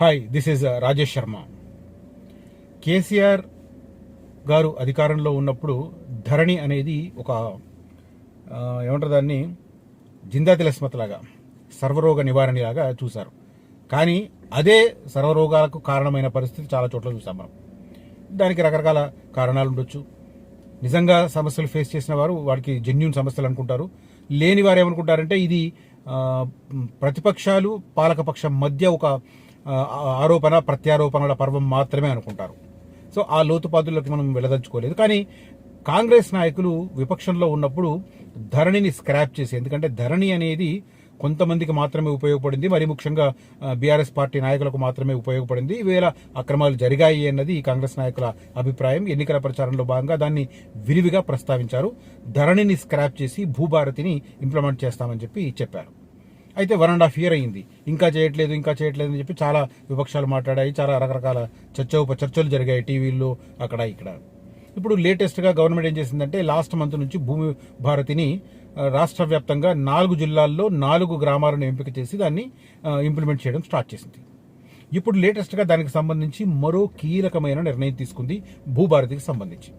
Hi this is Rajesh Sharma KCR garu అధికారంలో ఉన్నప్పుడు ధరణి అనేది ఒక ఏమంటారు దాన్ని? జిందా తిలస్మతలాగా సర్వరోగ నివారణలాగా చూశారు. కానీ అదే సర్వరోగాలకు కారణమైన పరిస్థితి చాలా చోట్ల చూసాం మనం. దానికి రకరకాల కారణాలు ఉండొచ్చు. నిజంగా సమస్యలు ఫేస్ చేసిన వారు వాడికి జెన్యున్ సమస్యలు అనుకుంటారు. లేని వారు ఏమనుకుంటారంటే ఇది ప్రతిపక్షాలు పాలకపక్షం మధ్య ఒక ఆరోపణ ప్రత్యారోపణల పర్వం మాత్రమే అనుకుంటారు. సో ఆ లోతుపాతుల్లోకి మనం వెళ్ళదలుచుకోలేదు. కానీ కాంగ్రెస్ నాయకులు విపక్షంలో ఉన్నప్పుడు ధరణిని స్క్రాప్ చేసి ఎందుకంటే ధరణి అనేది కొంతమందికి మాత్రమే ఉపయోగపడింది. మరి ముఖ్యంగా బీఆర్ఎస్ పార్టీ నాయకులకు మాత్రమే ఉపయోగపడింది. ఈవేళ అక్రమాలు జరిగాయి అన్నది కాంగ్రెస్ నాయకుల అభిప్రాయం. ఎన్నికల ప్రచారంలో భాగంగా దాన్ని విరివిగా ప్రస్తావించారు. ధరణిని స్క్రాప్ చేసి భూభారతిని ఇంప్లిమెంట్ చేస్తామని చెప్పి చెప్పారు. అయితే వన్ అండ్ హాఫ్ ఇయర్ అయింది. ఇంకా చేయట్లేదు ఇంకా చేయట్లేదు అని చెప్పి చాలా విపక్షాలు మాట్లాడాయి చాలా రకరకాల చర్చ ఉప చర్చలు జరిగాయి టీవీల్లో అక్కడ ఇక్కడ. ఇప్పుడు లేటెస్ట్గా గవర్నమెంట్ ఏం చేసిందంటే లాస్ట్ మంత్ నుంచి భూమి భారతిని రాష్ట్ర వ్యాప్తంగా నాలుగు జిల్లాల్లో నాలుగు గ్రామాలను ఎంపిక చేసి దాన్ని ఇంప్లిమెంట్ చేయడం స్టార్ట్ చేసింది. ఇప్పుడు లేటెస్ట్గా దానికి సంబంధించి మరో కీలకమైన నిర్ణయం తీసుకుంది భూభారతికి సంబంధించి.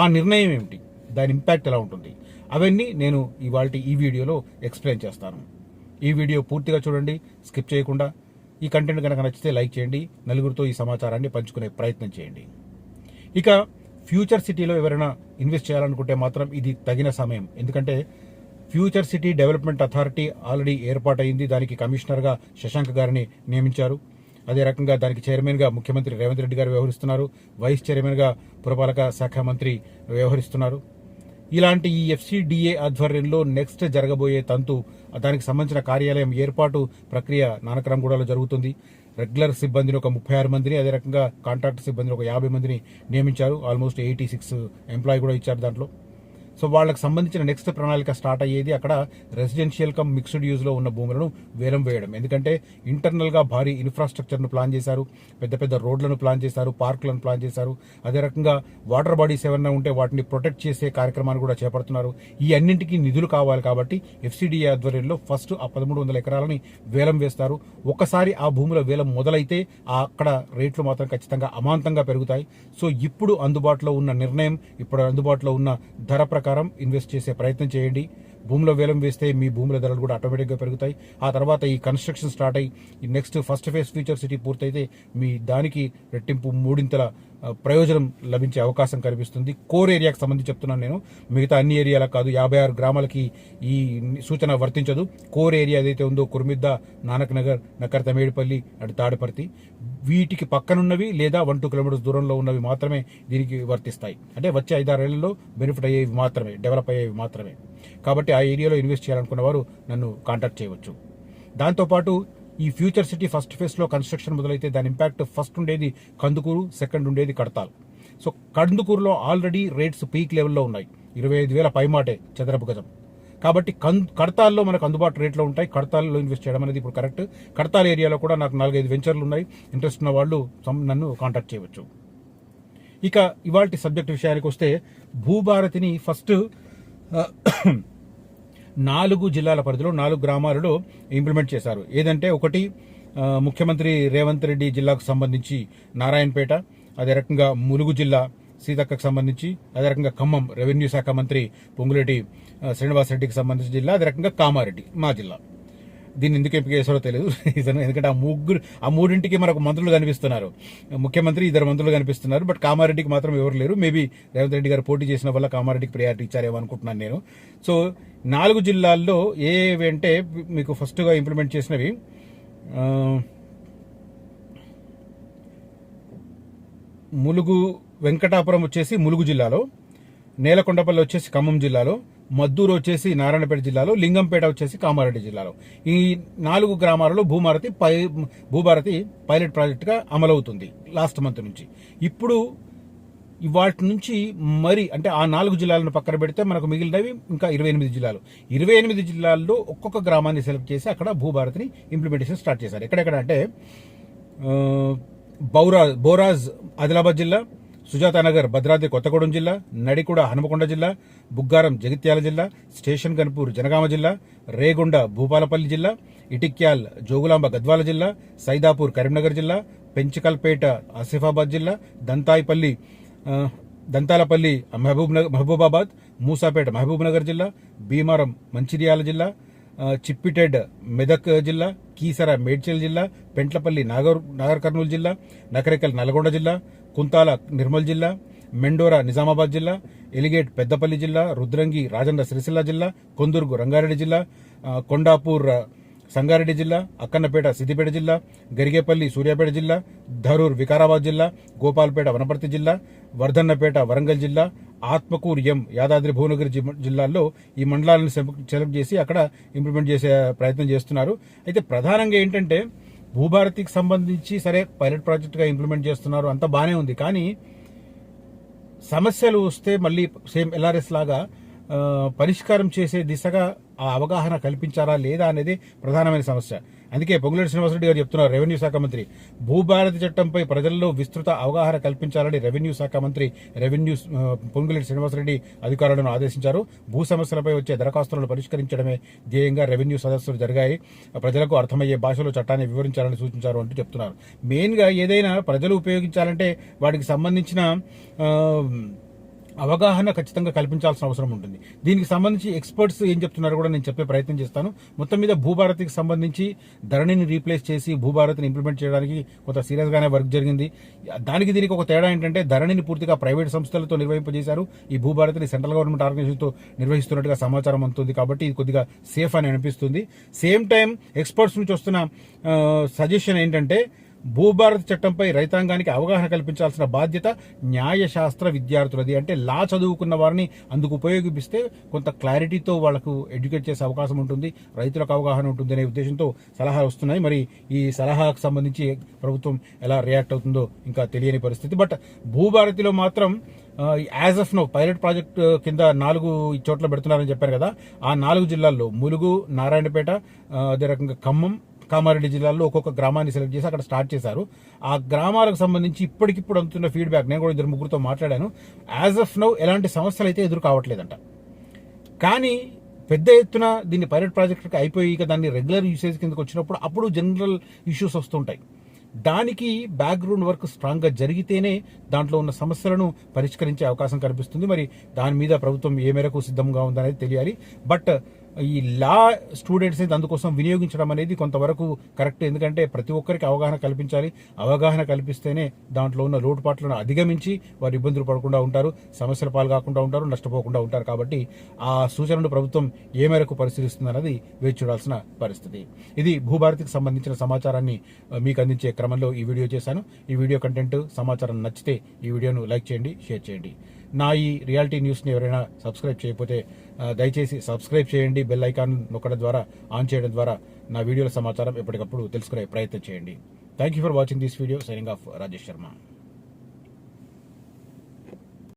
ఆ నిర్ణయం ఏమిటి? దాని ఇంపాక్ట్ ఎలా ఉంటుంది? అవన్నీ నేను ఇవాళ ఈ వీడియోలో ఎక్స్ప్లెయిన్ చేస్తాను. ఈ వీడియో పూర్తిగా చూడండి స్కిప్ చేయకుండా. ఈ కంటెంట్ కనుక నచ్చితే లైక్ చేయండి నలుగురితో ఈ సమాచారాన్ని పంచుకునే ప్రయత్నం చేయండి. ఇక ఫ్యూచర్ సిటీలో ఎవరైనా ఇన్వెస్ట్ చేయాలనుకుంటే మాత్రం ఇది తగిన సమయం. ఎందుకంటే future city development authority already ఏర్పాటైంది దానికి కమిషనర్గా శశాంక్ గారిని నియమించారు. అదే రకంగా దానికి చైర్మన్గా ముఖ్యమంత్రి రేవంత్ రెడ్డి గారు వ్యవహరిస్తున్నారు. వైస్ చైర్మన్గా పురపాలక శాఖ మంత్రి వ్యవహరిస్తున్నారు. ఇలాంటి ఈ ఎఫ్సిడిఏ ఆధ్వర్యంలో నెక్స్ట్ జరగబోయే తంతు దానికి సంబంధించిన కార్యాలయం ఏర్పాటు ప్రక్రియ నానక్రమగూడలో జరుగుతుంది. రెగ్యులర్ సిబ్బందిని ఒక ముప్పై ఆరు మందిని అదే రకంగా కాంట్రాక్ట్ సిబ్బందిని ఒక యాభై మందిని నియమించారు. ఆల్మోస్ట్ ఎయిటీ సిక్స్ ఎంప్లాయీ కూడా ఇచ్చారు దాంట్లో. సో వాళ్ళకి సంబంధించిన నెక్స్ట్ ప్రణాళిక స్టార్ట్ అయ్యేది అక్కడ రెసిడెన్షియల్ కమ్ మిక్స్డ్ యూజ్లో ఉన్న భూములను వేలం వేయడం. ఎందుకంటే ఇంటర్నల్గా భారీ ఇన్ఫ్రాస్ట్రక్చర్ను ప్లాన్ చేశారు పెద్ద పెద్ద రోడ్లను ప్లాన్ చేశారు పార్కులను ప్లాన్ చేశారు. అదే రకంగా వాటర్ బాడీస్ ఏమైనా ఉంటే వాటిని ప్రొటెక్ట్ చేసే కార్యక్రమాన్ని కూడా చేపడుతున్నారు. ఈ అన్నింటికి నిధులు కావాలి కాబట్టి ఎఫ్సిడిఏ ఆధ్వర్యంలో ఫస్ట్ ఆ పదమూడు వందల ఎకరాలని వేలం వేస్తారు. ఒక్కసారి ఆ భూముల వేలం మొదలైతే ఆ అక్కడ రేట్లు మాత్రం ఖచ్చితంగా అమాంతంగా పెరుగుతాయి. సో ఇప్పుడు అందుబాటులో ఉన్న నిర్ణయం ఇప్పుడు అందుబాటులో ఉన్న ధర ప్రకారం ఇన్వెస్ట్ చేసే ప్రయత్నం చేయండి. భూమిలో వేలం వేస్తే మీ భూముల ధరలు కూడా ఆటోమేటిక్గా పెరుగుతాయి. ఆ తర్వాత ఈ కన్స్ట్రక్షన్ స్టార్ట్ అయ్యి next first phase future city పూర్తయితే మీ దానికి రెట్టింపు మూడింతల ప్రయోజనం లభించే అవకాశం కనిపిస్తుంది. కోర్ ఏరియాకి సంబంధించి చెప్తున్నాను నేను. మిగతా అన్ని ఏరియాల కాదు యాభై ఆరు గ్రామాలకి ఈ సూచన వర్తించదు. కోర్ ఏరియా ఏదైతే ఉందో కుర్మిద్ద నానక్ నగర్ నక్కర్ తమేడిపల్లి అటు తాడపర్తి. వీటికి పక్కనున్నవి లేదా వన్ టూ కిలోమీటర్స్ దూరంలో ఉన్నవి మాత్రమే దీనికి వర్తిస్తాయి. అంటే వచ్చే ఐదారేళ్ళలో బెనిఫిట్ అయ్యేవి మాత్రమే డెవలప్ అయ్యేవి మాత్రమే. కాబట్టి ఆ ఏరియాలో ఇన్వెస్ట్ చేయాలనుకున్న వారు నన్ను కాంటాక్ట్ చేయవచ్చు. దాంతోపాటు ఈ ఫ్యూచర్ సిటీ ఫస్ట్ ఫేస్లో కన్స్ట్రక్షన్ మొదలైతే దాని ఇంపాక్ట్ ఫస్ట్ ఉండేది కందుకూరు సెకండ్ ఉండేది కడతాల్. సో కందుకూరులో ఆల్రెడీ రేట్స్ పీక్ లెవెల్లో ఉన్నాయి. ఇరవై ఐదు వేల పైమాటే చదరపు గజం. కాబట్టి కన్ కడతాల్లో మనకు అందుబాటు రేట్లో ఉంటాయి. కడతాల్లో ఇన్వెస్ట్ చేయడం అనేది ఇప్పుడు కరెక్ట్. కడతాల్ ఏరియాలో కూడా నాకు నాలుగైదు వెంచర్లు ఉన్నాయి. ఇంట్రెస్ట్ ఉన్న వాళ్ళు నన్ను కాంటాక్ట్ చేయవచ్చు. ఇక ఇవాళ సబ్జెక్ట్ విషయానికి వస్తే భూభారతిని ఫస్ట్ నాలుగు జిల్లాల పరిధిలో నాలుగు గ్రామాలలో ఇంప్లిమెంట్ చేశారు. ఏదంటే ఒకటి ముఖ్యమంత్రి రేవంత్ రెడ్డి జిల్లాకు సంబంధించి నారాయణపేట అదే రకంగా ములుగు జిల్లా సీతక్కకు సంబంధించి అదే రకంగా ఖమ్మం రెవెన్యూ శాఖ మంత్రి పొంగులేటి శ్రీనివాసరెడ్డికి రెడ్డికి సంబంధించిన జిల్లా అదే రకంగా కామారెడ్డి మా జిల్లా. దీన్ని ఎందుకు ఎంపిక చేశారో తెలియదు రీజన్ ఎందుకంటే ఆ ముగ్గురు ఆ మూడింటికి మనకు మంత్రులు కనిపిస్తున్నారు. ముఖ్యమంత్రి ఇద్దరు మంత్రులు కనిపిస్తున్నారు బట్ కామారెడ్డికి మాత్రం ఎవరు లేరు. మేబీ రేవంత్ రెడ్డి గారు పోటీ చేసిన వల్ల కామారెడ్డికి ప్రయారిటీ ఇచ్చారేమో అనుకుంటున్నాను నేను. సో నాలుగు జిల్లాల్లో ఏవి అంటే మీకు ఫస్ట్గా ఇంప్లిమెంట్ చేసినవి ములుగు వెంకటాపురం వచ్చేసి ములుగు జిల్లాలో నేలకొండపల్లి వచ్చేసి ఖమ్మం జిల్లాలో మద్దూరు వచ్చేసి నారాయణపేట జిల్లాలో లింగంపేట వచ్చేసి కామారెడ్డి జిల్లాలో. ఈ నాలుగు గ్రామాలలో భూమారతి పై భూభారతి పైలట్ ప్రాజెక్టుగా అమలవుతుంది లాస్ట్ మంత్ నుంచి. ఇప్పుడు వాటి నుంచి మరి అంటే ఆ నాలుగు జిల్లాలను పక్కన పెడితే మనకు మిగిలినవి ఇంకా ఇరవై ఎనిమిది జిల్లాలు. ఇరవై ఎనిమిది జిల్లాల్లో ఒక్కొక్క గ్రామాన్ని సెలెక్ట్ చేసి అక్కడ భూభారతిని ఇంప్లిమెంటేషన్ స్టార్ట్ చేశారు. ఎక్కడెక్కడ అంటే ఆ, బౌరాజ్ బోరాజ్ ఆదిలాబాద్ జిల్లా సుజాతానగర్ భద్రాద్రి కొత్తగూడెం జిల్లా నడికుడ హనుమకొండ జిల్లా బుగ్గారం జగిత్యాల జిల్లా స్టేషన్ గన్పూర్ జనగామ జిల్లా రేగొండ భూపాలపల్లి జిల్లా ఇటిక్యాల్ జోగులాంబ గద్వాల జిల్లా సైదాపూర్ కరీంనగర్ జిల్లా పెంచికల్పేట ఆసిఫాబాద్ జిల్లా దంతాయిపల్లి దంతాలపల్లి మహబూబ్ మహబూబాబాద్ మూసాపేట మహబూబ్నగర్ జిల్లా భీమారం మంచిర్యాల జిల్లా చిప్పిటెడ్ మెదక్ జిల్లా కీసర మేడ్చల్ జిల్లా పెంట్లపల్లి నాగర్ నాగర్ కర్నూలు జిల్లా నకరేకల్ నల్గొండ జిల్లా కుంతాల నిర్మల్ జిల్లా మెండోరా నిజామాబాద్ జిల్లా ఎలిగేట్ పెద్దపల్లి జిల్లా రుద్రంగి రాజన్న సిరిసిల్ల జిల్లా కొందుర్గు రంగారెడ్డి జిల్లా కొండాపూర్ సంగారెడ్డి జిల్లా అక్కన్నపేట సిద్దిపేట జిల్లా గరిగేపల్లి సూర్యాపేట జిల్లా ధరూర్ వికారాబాద్ జిల్లా గోపాల్పేట వనపర్తి జిల్లా వర్ధన్నపేట వరంగల్ జిల్లా ఆత్మకూరు ఎం యాదాద్రి భువనగిరి జి- జిల్లాల్లో ఈ మండలాలను సెలెక్ట్ చేసి అక్కడ ఇంప్లిమెంట్ చేసే ప్రయత్నం చేస్తున్నారు. అయితే ప్రధానంగా ఏంటంటే భూభారతికి సంబంధించి సరే పైలట్ ప్రాజెక్టుగా ఇంప్లిమెంట్ చేస్తున్నారు అంత బాగానే ఉంది. కానీ సమస్యలు వస్తే మళ్ళీ సేమ్ ఎల్ఆర్ఎస్ లాగా పరిష్కారం చేసే దిశగా ఆ అవగాహన కల్పించారా లేదా అనేది ప్రధానమైన సమస్య. అందుకే పొంగులేటి శ్రీనివాసరెడ్డి గారు చెప్తున్నారు రెవెన్యూ శాఖ మంత్రి భూభారతి చట్టంపై ప్రజల్లో విస్తృత అవగాహన కల్పించాలని రెవెన్యూ శాఖ మంత్రి రెవెన్యూ పొంగులేటి శ్రీనివాసరెడ్డి అధికారులను ఆదేశించారు. భూ సమస్యలపై వచ్చే దరఖాస్తులను పరిష్కరించడమే ధ్యేయంగా రెవెన్యూ సదస్సులు జరిగాయి. ప్రజలకు అర్థమయ్యే భాషలో చట్టాన్ని వివరించాలని సూచించారు అంటూ చెప్తున్నారు. మెయిన్గా ఏదైనా ప్రజలు ఉపయోగించాలంటే వాటికి సంబంధించిన అవగాహన ఖచ్చితంగా కల్పించాల్సిన అవసరం ఉంటుంది. దీనికి సంబంధించి ఎక్స్పర్ట్స్ ఏం చెప్తున్నారో కూడా నేను చెప్పే ప్రయత్నం చేస్తాను. మొత్తం మీద భూభారతికి సంబంధించి ధరణిని రీప్లేస్ చేసి భూభారతిని ఇంప్లిమెంట్ చేయడానికి కొంత సీరియస్గానే వర్క్ జరిగింది. దానికి దీనికి ఒక తేడా ఏంటంటే ధరణిని పూర్తిగా ప్రైవేట్ సంస్థలతో నిర్వహింపజేశారు. ఈ భూభారతిని సెంట్రల్ గవర్నమెంట్ ఆర్గనైజేషన్తో నిర్వహిస్తున్నట్టుగా సమాచారం అందుతుంది కాబట్టి ఇది కొద్దిగా సేఫ్ అని అనిపిస్తుంది. సేమ్ టైం ఎక్స్పర్ట్స్ నుంచి వస్తున్న సజెషన్ ఏంటంటే భూభారత చట్టంపై రైతాంగానికి అవగాహన కల్పించాల్సిన బాధ్యత న్యాయశాస్త్ర విద్యార్థులది. అంటే లా చదువుకున్న వారిని అందుకు ఉపయోగిస్తే కొంత క్లారిటీతో వాళ్ళకు ఎడ్యుకేట్ చేసే అవకాశం ఉంటుంది రైతులకు అవగాహన ఉంటుంది అనే ఉద్దేశంతో సలహాలు వస్తున్నాయి. మరి ఈ సలహాకు సంబంధించి ప్రభుత్వం ఎలా రియాక్ట్ అవుతుందో ఇంకా తెలియని పరిస్థితి. బట్ భూభారతిలో మాత్రం as of now pilot project కింద నాలుగు చోట్ల పెడుతున్నారని చెప్పారు కదా. ఆ నాలుగు జిల్లాల్లో ములుగు నారాయణపేట అదే రకంగా ఖమ్మం కామారెడ్డి జిల్లాలో ఒక్కొక్క గ్రామాన్ని సెలెక్ట్ చేసి అక్కడ స్టార్ట్ చేశారు. ఆ గ్రామాలకు సంబంధించి ఇప్పటికిప్పుడు అందుతున్న ఫీడ్బ్యాక్ నేను కూడా ఇద్దరు ముగ్గురుతో మాట్లాడాను. యాజ్ ఆఫ్ నౌ ఎలాంటి సమస్యలు అయితే ఎదురు కావట్లేదంట. కానీ పెద్ద ఎత్తున దీన్ని పైలట్ ప్రాజెక్ట్కి అయిపోయి ఇక దాన్ని రెగ్యులర్ యూసేజ్ కిందకి వచ్చినప్పుడు అప్పుడు జనరల్ ఇష్యూస్ వస్తుంటాయి. దానికి బ్యాక్గ్రౌండ్ వర్క్ స్ట్రాంగ్గా జరిగితేనే దాంట్లో ఉన్న సమస్యలను పరిష్కరించే అవకాశం కనిపిస్తుంది. మరి దాని మీద ప్రభుత్వం ఏ మేరకు సిద్ధంగా ఉందనేది తెలియాలి. బట్ ఈ లా స్టూడెంట్స్ అందుకోసం వినియోగించడం అనేది కొంతవరకు కరెక్ట్. ఎందుకంటే ప్రతి ఒక్కరికి అవగాహన కల్పించాలి. అవగాహన కల్పిస్తేనే దాంట్లో ఉన్న లోటుపాట్లను అధిగమించి వారు ఇబ్బందులు పడకుండా ఉంటారు సమస్యల పాలు కాకుండా ఉంటారు నష్టపోకుండా ఉంటారు కాబట్టి ఆ సూచనను ప్రభుత్వం ఏ మేరకు పరిశీలిస్తుంది అన్నది వేచి చూడాల్సిన పరిస్థితి. ఇది భూభారతికి సంబంధించిన సమాచారాన్ని మీకు అందించే క్రమంలో ఈ వీడియో చేశాను. ఈ వీడియో కంటెంట్ సమాచారం నచ్చితే ఈ వీడియోను లైక్ చేయండి షేర్ చేయండి. నా ఈ రియాలిటీ న్యూస్ని ఎవరైనా సబ్స్క్రైబ్ చేయకపోతే దయచేసి సబ్స్క్రైబ్ చేయండి బెల్ ఐకాన్ నొక్కడం ద్వారా ఆన్ చేయడం ద్వారా నా వీడియోల సమాచారం ఎప్పటికప్పుడు తెలుసుకునే ప్రయత్నం చేయండి. Thank you for watching this video signing off Rajesh Sharma